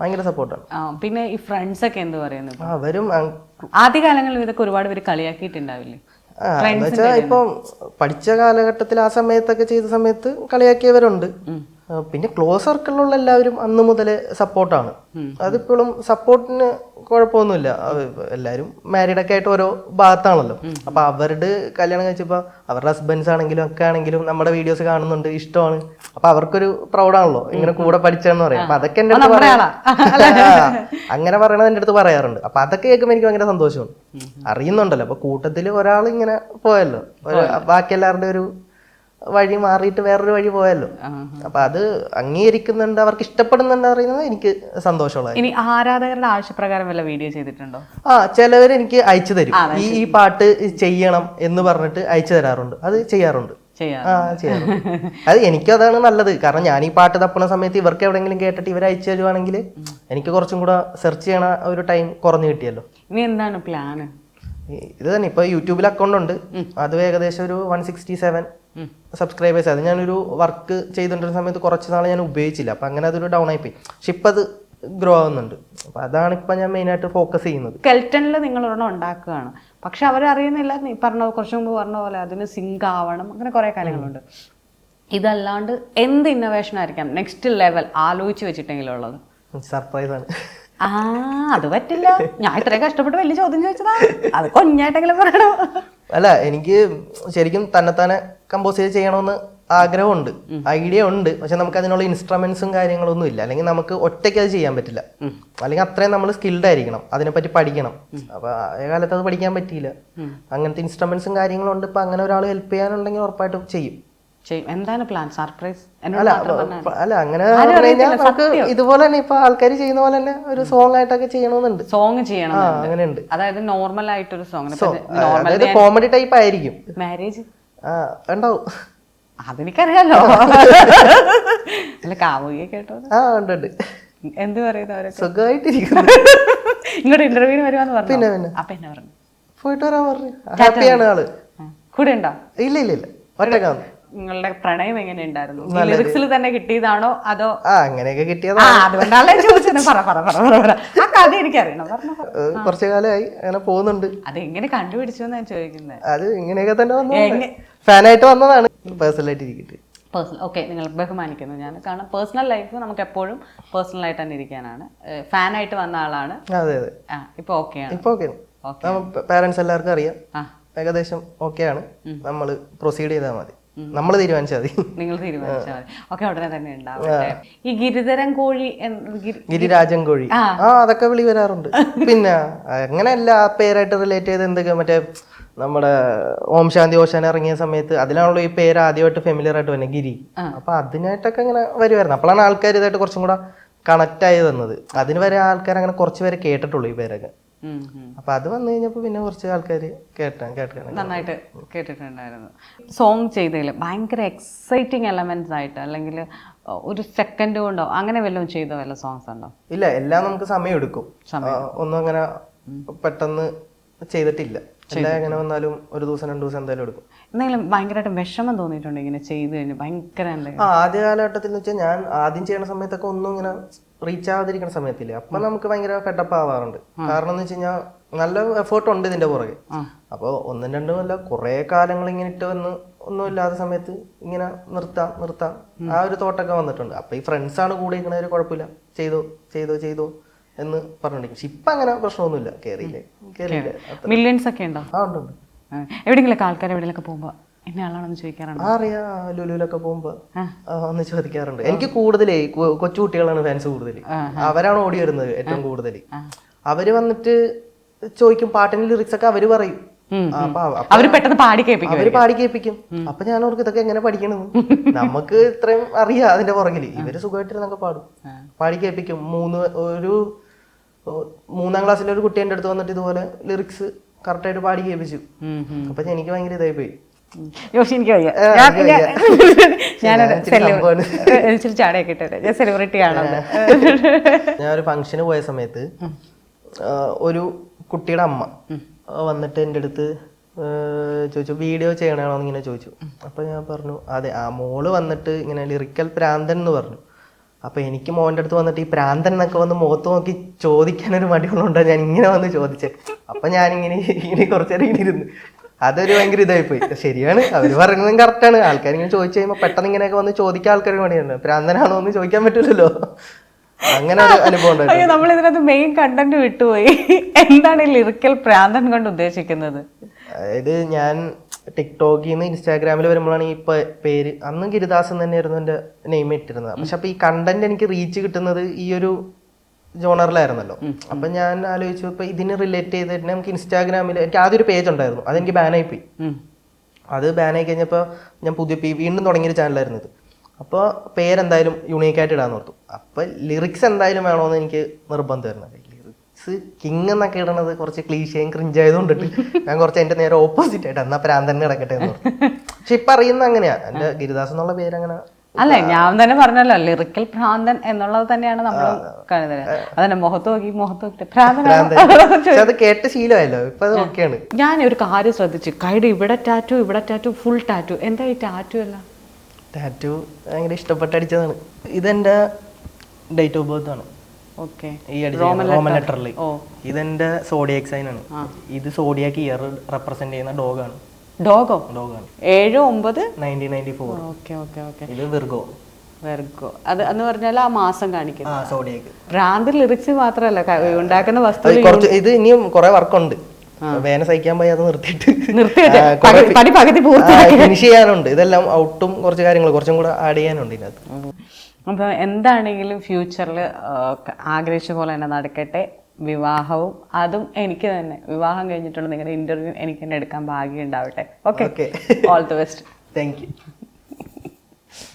ഭയങ്കര സപ്പോർട്ടാണ്. പിന്നെ ഈ ഫ്രണ്ട്സ് ഒക്കെ എന്ത് പറയുന്നു ഇപ്പൊ? അവരും അങ്- ആദ്യ കാലങ്ങളിൽ ഇതൊക്കെ ഒരുപാട് പേര് കളിയാക്കിയിട്ടുണ്ടാവില്ലേ? ഇപ്പം പഠിച്ച കാലഘട്ടത്തിൽ ആ സമയത്തൊക്കെ ചെയ്ത സമയത്ത് കളിയാക്കിയവരുണ്ട്. പിന്നെ ക്ലോസ് സർക്കിളിലുള്ള എല്ലാവരും അന്ന് മുതൽ സപ്പോർട്ടാണ് അതിപ്പോഴും സപ്പോർട്ടിന് കുഴപ്പമൊന്നുമില്ല. എല്ലാവരും മാരീഡ് ഒക്കെ ആയിട്ട് ഓരോ ഭാഗത്താണല്ലോ. അപ്പൊ അവരുടെ കല്യാണം കഴിച്ചപ്പോ അവരുടെ ഹസ്ബൻഡ്സ് ആണെങ്കിലും ഒക്കെ ആണെങ്കിലും നമ്മുടെ വീഡിയോസ് കാണുന്നുണ്ട് ഇഷ്ടമാണ്. അപ്പൊ അവർക്കൊരു പ്രൗഡാണല്ലോ ഇങ്ങനെ കൂടെ പഠിച്ചതെന്ന് പറയാം. അപ്പൊ അതൊക്കെ എന്റെ അടുത്ത് പറയാ അങ്ങനെ പറയണത് എന്റെ അടുത്ത് പറയാറുണ്ട്. അപ്പൊ അതൊക്കെ കേൾക്കുമ്പോൾ എനിക്ക് ഭയങ്കര സന്തോഷമാണ്. അറിയുന്നുണ്ടല്ലോ. അപ്പൊ കൂട്ടത്തിൽ ഒരാൾ ഇങ്ങനെ പോയല്ലോ. ബാക്കി എല്ലാവരുടെ ഒരു വഴി മാറിയിട്ട് വേറൊരു വഴി പോയല്ലോ അപ്പൊ അത് അംഗീകരിക്കുന്നുണ്ട് അവർക്ക് ഇഷ്ടപ്പെടുന്നുണ്ട് അറിയുന്നത് എനിക്ക് സന്തോഷമുള്ള ഇനി ആരാധകരുടെ ആവശ്യപ്രകാരം വല്ല വീഡിയോ ചെയ്തിട്ടുണ്ടോ? ആ ചിലവർ എനിക്ക് അയച്ചു തരും. ഈ ഈ പാട്ട് ചെയ്യണം എന്ന് പറഞ്ഞിട്ട് അയച്ചു തരാറുണ്ട്. അത് ചെയ്യാറുണ്ട്. അത് എനിക്ക് അതാണ് നല്ലത്. കാരണം ഞാൻ ഈ പാട്ട് തപ്പണ സമയത്ത് ഇവർക്ക് എവിടെങ്കിലും കേട്ടിട്ട് ഇവർ അയച്ചു തരുവാണെങ്കിൽ എനിക്ക് കുറച്ചും കൂടെ സെർച്ച് ചെയ്യണ ഒരു ടൈം കുറഞ്ഞു കിട്ടിയല്ലോ. ഇനി എന്താണ് പ്ലാന് ഈ- ഇത് തന്നെ. ഇപ്പൊ യൂട്യൂബിൽ അക്കൗണ്ട് ഉണ്ട്. അത് ഏകദേശം ഒരു വൺ സിക്സ്റ്റി സെവൻ സബ്സ്ക്രൈബേഴ്സ് അത് ഞാനൊരു വർക്ക് ചെയ്തുകൊണ്ടിരുന്ന സമയത്ത് കുറച്ച് നാൾ ഞാൻ ഉപയോഗിച്ചില്ല. അപ്പൊ അങ്ങനെ അതൊരു ഡൗൺ ആയിപ്പോയി പക്ഷെ ഇപ്പൊ അത് ഗ്രോ ആവുന്നുണ്ട്. അപ്പൊ അതാണ് ഇപ്പൊ ഞാൻ മെയിൻ ആയിട്ട് ഫോക്കസ് ചെയ്യുന്നത്. സ്കെൽറ്റനിൽ നിങ്ങൾ ഒരെണ്ണം ഉണ്ടാക്കുകയാണ്. പക്ഷെ അവരറിയുന്നില്ല. നീ പറഞ്ഞ കുറച്ച് മുമ്പ് പറഞ്ഞ പോലെ അതിന് സിങ്ക് ആവണം. അങ്ങനെ കുറേ കാര്യങ്ങളുണ്ട്. ഇതല്ലാണ്ട് എന്ത് ഇന്നോവേഷൻ ആയിരിക്കാം? നെക്സ്റ്റ് ലെവൽ ആലോചിച്ച് വെച്ചിട്ടെങ്കിലും ഉള്ളത്. സർപ്രൈസ് ആണ്. ആ അത് പറ്റില്ല. ഞാൻ ഇത്രയും കഷ്ടപ്പെട്ട് വലിയ ചോദ്യം ചോദിച്ചതാ അത് കൊഞ്ഞായിട്ടെങ്കിലും പറയണോ. അല്ല എനിക്ക് ശരിക്കും തന്നെത്താനെ കമ്പോസ് ചെയ്ത് ചെയ്യണമെന്ന് ആഗ്രഹമുണ്ട്. ഐഡിയ ഉണ്ട്. പക്ഷെ നമുക്ക് അതിനുള്ള ഇൻസ്ട്രുമെന്റ്സും കാര്യങ്ങളൊന്നും ഇല്ല. അല്ലെങ്കിൽ നമുക്ക് ഒറ്റയ്ക്ക് അത് ചെയ്യാൻ പറ്റില്ല. അല്ലെങ്കിൽ അത്രയും നമ്മൾ സ്കിൽഡ് ആയിരിക്കണം. അതിനെപ്പറ്റി പഠിക്കണം. അപ്പൊ ആ കാലത്ത് അത് പഠിക്കാൻ പറ്റിയില്ല. അങ്ങനത്തെ ഇൻസ്ട്രുമെന്റ്സും കാര്യങ്ങളും ഉണ്ട്. ഇപ്പൊ അങ്ങനെ ഒരാൾ ഹെൽപ്പ് ചെയ്യാനുണ്ടെങ്കിൽ ഉറപ്പായിട്ടും ചെയ്യും. എന്താണ് പ്ലാൻ സർപ്രൈസ് അല്ല അല്ല അങ്ങനെ നമുക്ക് ഇതുപോലെ തന്നെ ഇപ്പൊ ആൾക്കാർ ചെയ്യുന്ന പോലെ തന്നെ ഒരു സോങ് ആയിട്ടൊക്കെ ചെയ്യണമെന്നുണ്ട്. സോങ് ചെയ്യണം. അങ്ങനെയുണ്ട്. അതായത് നോർമൽ ആയിട്ടൊരു സോങ് കോമഡി ടൈപ്പ് ആയിരിക്കും. മാരേജ് ഉണ്ടാവും അതെനിക്കറിയാലോ. അല്ല കാമുകിയെ കേട്ടോ ആ ഉണ്ട് ഉണ്ട്. എന്ത് പറയുന്നു സുഖമായിട്ടിരിക്കുന്നു. ഇങ്ങോട്ട് ഇന്റർവ്യൂവിന് വരുവാന്ന് പറഞ്ഞു? പിന്നെ, പിന്നെ. അപ്പൊ എന്നെ പറഞ്ഞു? പോയിട്ട് വരാൻ പറഞ്ഞു. ഹാപ്പിയാണ് ആൾ. കൂടെ ഉണ്ടോ? ഇല്ല ഇല്ല ഇല്ല. ഒറ്റക്കാന്ന് നിങ്ങളുടെ പ്രണയം എങ്ങനെ ഉണ്ടായിരുന്നു? ലിറിക്സിൽ തന്നെ കിട്ടിയതാണോ? അതോ അങ്ങനെയൊക്കെ കിട്ടിയതാ. അതുകൊണ്ടാണ് ചോദിച്ചത്. പറ പറ പറ പറ പറ. ആ കഥ എനിക്കറിയണം. കുറച്ചു കാലമായി അങ്ങനെ പോകുന്നുണ്ട്. അത് എങ്ങനെ കണ്ടുപിടിച്ചു എന്ന് ഞാൻ ചോദിക്കുന്നത് അത് ഇങ്ങനെയൊക്കെ തന്നെ വന്നു ഫാനായിട്ട് വന്നതാണ്. പേഴ്സണലായിട്ട് ഇരിക്കട്ടെ. പേഴ്സണൽ ഓക്കെ നിങ്ങൾ ബഹുമാനിക്കുന്നു. ഞാൻ കാരണം പേഴ്സണൽ ലൈഫ് നമുക്ക് എപ്പോഴും പേഴ്സണൽ ആയിട്ട് തന്നെ ഇരിക്കാനാണ്. ഫാനായിട്ട് വന്ന ആളാണ്. അതെ അതെ. ആ ഇപ്പൊ ഓക്കെയാണ് ഇപ്പൊ ഓക്കെ പാരന്റ്സ് എല്ലാവർക്കും അറിയാം. ഏകദേശം ഓക്കെയാണ് നമ്മൾ പ്രൊസീഡ് ചെയ്താൽ മതി. നമ്മൾ തീരുമാനിച്ചാൽ മതി. നിങ്ങൾ തീരുമാനിച്ചാൽ മതി. ഉടനെ തന്നെ ഉണ്ടാവട്ടെ ഈ ഗിരിധരൻ കോഴി ഗിരിരാജൻ കോഴി. ആ. അതൊക്കെ വിളി വരാറുണ്ട്. പിന്നെ അങ്ങനെ എല്ലാ പേരായിട്ട് റിലേറ്റ് ചെയ്ത് എന്തൊക്കെ മറ്റേ നമ്മുടെ ഓം ശാന്തി ഓശാൻ ഇറങ്ങിയ സമയത്ത് അതിലാണല്ലോ ഈ പേര് ആദ്യമായിട്ട് ഫെമിലിയർ ആയിട്ട് വന്നെ ഗിരി. അപ്പൊ അതിനായിട്ടൊക്കെ ഇങ്ങനെ വരുമായിരുന്നു അപ്പോഴാണ് ആൾക്കാർ ഇതായിട്ട് കുറച്ചും കൂടെ കണക്ട് ആയി തന്നത് അതിന് വരെ ആൾക്കാർ അങ്ങനെ കുറച്ച് പേരെ കേട്ടിട്ടുള്ളൂ ഈ പേരൊക്കെ. അപ്പൊ അത് വന്നു കഴിഞ്ഞപ്പോ പിന്നെ കുറച്ച് ആൾക്കാർ കേട്ടാ കേട്ടിട്ടുണ്ട്. നന്നായിട്ട് കേട്ടിട്ടുണ്ടായിരുന്നു. സോങ് ചെയ്തതിൽ ഭയങ്കര എക്സൈറ്റിംഗ് എലമെന്റ്സ് ആയിട്ട് അല്ലെങ്കിൽ ഒരു സെക്കൻഡ് കൊണ്ടോ അങ്ങനെ വല്ലതും ചെയ്ത വല്ല സോങ്സ് ഉണ്ടോ? ഇല്ല എല്ലാം നമുക്ക് സമയം. എടുക്കും ഒന്നും അങ്ങനെ പെട്ടെന്ന് ചെയ്തിട്ടില്ല. എല്ലാം എങ്ങനെ വന്നാലും ഒരു ദിവസം രണ്ടു ദിവസം എന്തായാലും എടുക്കും. എന്തെങ്കിലും ഭയങ്കരമായിട്ട് വിഷമം തോന്നിയിട്ടുണ്ടോ ഇങ്ങനെ ചെയ്ത് കഴിഞ്ഞാൽ ഭയങ്കര ആദ്യ കാലഘട്ടത്തിൽ എന്ന് വെച്ചാൽ ഞാൻ ആദ്യം ചെയ്യുന്ന സമയത്തൊക്കെ ഒന്നും ഇങ്ങനെ റീച്ച് ആവാതിരിക്കുന്ന സമയത്തില്ലേ അപ്പൊ നമുക്ക് ഭയങ്കര ഫെഡപ്പ് ആവാറുണ്ട്. കാരണം എന്ന് വെച്ച് കഴിഞ്ഞാൽ നല്ല എഫേർട്ട് ഉണ്ട് ഇതിന്റെ പുറകെ. അപ്പോൾ ഒന്നും രണ്ടും അല്ല കുറെ കാലങ്ങൾ ഇങ്ങനെ ഇട്ട് വന്ന് ഒന്നും ഇല്ലാത്ത സമയത്ത് ഇങ്ങനെ നിർത്താം നിർത്താം. ആ ഒരു തോട്ടൊക്കെ വന്നിട്ടുണ്ട്. അപ്പൊ ഈ ഫ്രണ്ട്സ് ആണ് കൂടെ ഇരിക്കണ ഒരു കുഴപ്പമില്ല. ചെയ്തോ ചെയ്തോ ചെയ്തോ എന്ന് പറഞ്ഞിട്ടുണ്ടെങ്കിൽ പക്ഷെ ഇപ്പൊ അങ്ങനെ പ്രശ്നമൊന്നുമില്ല. കേറിയില്ലേ? കേറിയില്ലേ? മില്യൺസ് ഒക്കെ ഉണ്ടോ? ആ ഉണ്ട് എവിടെയെങ്കിലൊക്കെ ആൾക്കാർ എവിടെയെങ്കിലൊക്കെ പോകുമ്പോൾ ഇന്ന ആളാണെന്ന് ചോദിക്കാറുണ്ട്? ആ അറിയാ. ലുലുവിലൊക്കെ പോകുമ്പോ ഒന്ന് ചോദിക്കാറുണ്ട്. എനിക്ക് കൂടുതലേ കൊച്ചുകുട്ടികളാണ് കൊച്ചു കുട്ടികളാണ് ഫാൻസ് കൂടുതൽ അവരാണ് ഓടി വരുന്നത് ഏറ്റവും കൂടുതൽ അവർ വന്നിട്ട് ചോദിക്കും പാട്ടിന്റെ ലിറിക്സ് ഒക്കെ അവർ പറയും. ഉം, ആ, അപ്പൊ അവ- അവർ പെട്ടെന്ന് പാടി കേൾപ്പിക്കും അവർ പാടി കേൾപ്പിക്കും. അപ്പൊ ഞാൻ അവർക്ക് ഇതൊക്കെ എങ്ങനെ പഠിക്കണെന്ന് നമുക്ക് ഇത്രയും അറിയാം അതിന്റെ പുറകിൽ. ഇവർ സുഖമായിട്ടിരുന്നൊക്കെ പാടും. പാടി കേൾപ്പിക്കും. മൂന്ന് ഒരു മൂന്നാം ക്ലാസ്സിലെ ഒരു കുട്ടി എന്റെ അടുത്ത് വന്നിട്ട് ഇതുപോലെ ലിറിക്സ് കറക്റ്റായിട്ട് പാടി കേൾപ്പിച്ചു. അപ്പൊ എനിക്ക് ഭയങ്കര ഇതായി പോയി. എനിക്ക് വയ്യ. ഞാൻ- ഞാനൊരു ഇച്ചിരി ചാടയൊക്കെ ഇട്ടിട്ട്. സെലിബ്രിറ്റി ആണത് ഒരു ഫംഗ്ഷന് പോയ സമയത്ത് ഒരു കുട്ടിയുടെ അമ്മ വന്നിട്ട് എന്റെ അടുത്ത് ചോദിച്ചു വീഡിയോ ചെയ്യണോ ഇങ്ങനെ ചോദിച്ചു. അപ്പൊ ഞാൻ പറഞ്ഞു അതെ ആ മോൾ വന്നിട്ട് ഇങ്ങനെ ലിറിക്കൽ പ്രാന്തൻ എന്ന് പറഞ്ഞു. അപ്പൊ എനിക്ക് മോന്റെ അടുത്ത് വന്നിട്ട് ഈ പ്രാന്തൻ എന്നൊക്കെ വന്ന് മുഖത്ത് നോക്കി ചോദിക്കാൻ ഒരു മടിയുള്ളതുകൊണ്ടാണ് ഞാൻ ഇങ്ങനെ വന്ന് ചോദിച്ചത് അപ്പൊ ഞാനിങ്ങനെ ഇങ്ങനെ കുറച്ചേരം ഇങ്ങനെ ഇരുന്ന്. അതൊരു ഭയങ്കര ഇതായി പോയി ശരിയാണ് അവർ പറയുന്നതും കറക്റ്റാണ് ആൾക്കാർ ഇങ്ങനെ ചോദിച്ചു കഴിയുമ്പോൾ പെട്ടെന്ന് ഇങ്ങനെയൊക്കെ വന്ന് ചോദിക്കാൻ ആൾക്കാർ പണിയുണ്ട് പ്രാന്തനാണോ എന്ന് ചോദിക്കാൻ പറ്റില്ലല്ലോ. അങ്ങനെ ഒരു അനുഭവം അയ്യോ നമ്മൾ ഇതിനകത്ത് മെയിൻ കണ്ടന്റ് വിട്ടുപോയി. എന്താണ് ഈ ലിറിക്കൽ പ്രാന്തൻ കൊണ്ട് ഉദ്ദേശിക്കുന്നത്? അതായത് ഞാൻ ടിക്ടോക്കിൽ നിന്ന് ഇൻസ്റ്റാഗ്രാമിൽ വരുമ്പോഴാണ് ഈ പേര് അന്ന് ഗിരിദാസൻ തന്നെയായിരുന്നു എന്റെ നെയിം ഇട്ടിരുന്നത്. പക്ഷെ അപ്പോൾ ഈ കണ്ടന്റ് എനിക്ക് റീച്ച് കിട്ടുന്നത് ഈ ഒരു ജോണറിലായിരുന്നല്ലോ. അപ്പൊ ഞാൻ ആലോചിച്ചു ഇപ്പൊ ഇതിന് റിലേറ്റ് ചെയ്തിട്ട് നമുക്ക് ഇൻസ്റ്റാഗ്രാമിൽ എനിക്ക് ആദ്യം ഒരു പേജ് ഉണ്ടായിരുന്നു. അതെനിക്ക് ബാനായി പോയി. അത് ബാനായി കഴിഞ്ഞപ്പോൾ ഞാൻ പുതിയ പി- വീണ്ടും തുടങ്ങിയൊരു ചാനലായിരുന്നു ഇത്. അപ്പോൾ പേരെന്തായാലും യുണീക്കായിട്ട് ഇടാന്ന് ഓർത്തു. അപ്പോൾ ലിറിക്സ് എന്തായാലും വേണമെന്ന് എനിക്ക് നിർബന്ധമായിരുന്നു. ലിറിക്സ് കിങ് എന്നൊക്കെ ഇടണത് കുറച്ച് ക്ലീശയും ക്രിഞ്ച് ആയതുകൊണ്ടിട്ട് ഞാൻ കുറച്ച് എന്റെ നേരെ ഓപ്പോസിറ്റ് ആയിട്ട് എന്നാ പ്രാന്തന്നെ ഇടക്കട്ടെ കിടക്കട്ടെ എന്ന് ഓർത്തു. പക്ഷെ ഇപ്പം അറിയുന്ന അങ്ങനെയാ. എന്റെ ഗിരിദാസ് എന്നുള്ള പേര് അങ്ങനെ അല്ല? ഞാൻ തന്നെ പറഞ്ഞല്ലോ ലിറിക്കൽ ഭ്രാന്തൻ എന്നുള്ളത് തന്നെയാണ് നമ്മൾ അതന്നെ മുഖത്ത് നോക്കി മുഖത്ത് നോക്കി അത് കേട്ട് ശീലമായല്ലോ ഇപ്പൊ അത് ഓക്കെയാണ്. ഞാൻ ഒരു കാര്യം ശ്രദ്ധിച്ചു. കൈഡ് ഇവിടെ ടാറ്റു ഇവിടെ ടാറ്റു ഫുൾ ടാറ്റു. എന്താ ഈ ടാറ്റു അല്ല ടാറ്റു ഭയങ്കര ഇഷ്ടപ്പെട്ട് അടിച്ചതാണ്. ഇതെന്റെ ഡേറ്റ് ഓഫ് ബർത്ത് ആണ്. ഈ റോമൻ ലെറ്ററിൽ ഇതെന്റെ സോഡിയാക് സൈൻ ആണ്. ഇത് സോഡിയാക് ഇയർ റെപ്രസെന്റ് ചെയ്യുന്ന ഡോഗാണ് ഡോഗോ? ഏഴ് ഒമ്പത്? Okay okay okay. ഇത് വിർഗോ. വെർഗോ. അത് എന്ന് പറഞ്ഞാൽ ആ മാസം കാണിക്കുന്നത് ഭ്രാന്ത് ലിറിക്സ് മാത്രമല്ല ക- ഉണ്ടാക്കുന്ന വസ്തു ഇത് ഇനിയും കുറെ വർക്കുണ്ട്. വേന സഹിക്കാൻ പോയി അത് നിർത്തിയിട്ട്? പണി പകുതി ഫിനിഷ് ചെയ്യാനുണ്ട്. ഇതെല്ലാം ഔട്ടും കുറച്ച് കാര്യങ്ങൾ കുറച്ചും കൂടെ ആഡ് ചെയ്യാനുണ്ട് ഇതിനകത്ത്. അപ്പോൾ എന്താണെങ്കിലും ഫ്യൂച്ചറിൽ ആഗ്രഹിച്ച പോലെ തന്നെ നടക്കട്ടെ. വിവാഹവും അതും എനിക്ക് തന്നെ. വിവാഹം കഴിഞ്ഞിട്ടുള്ള നിങ്ങളുടെ ഇന്റർവ്യൂ എനിക്ക് തന്നെ എടുക്കാൻ ഭാഗ്യം ഉണ്ടാവട്ടെ okay all the best thank you